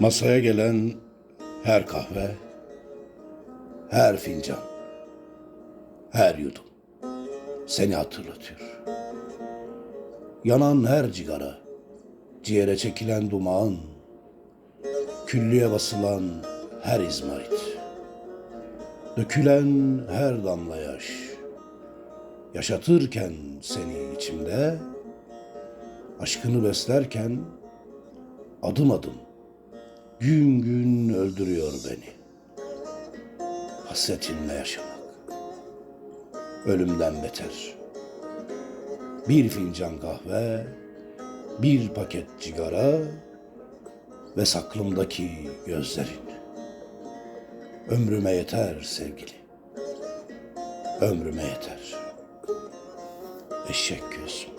Masaya gelen her kahve, her fincan, her yudum seni hatırlatıyor. Yanan her cigara, ciğere çekilen duman, küllüye basılan her izmarit, dökülen her damla yaş, yaşatırken seni içimde, aşkını beslerken adım adım gün gün öldürüyor beni. Hasretinle yaşamak. Ölümden beter. Bir fincan kahve, bir paket cigara ve saklımdaki gözlerin. Ömrüme yeter sevgili. Ömrüme yeter. Eşek gözüm.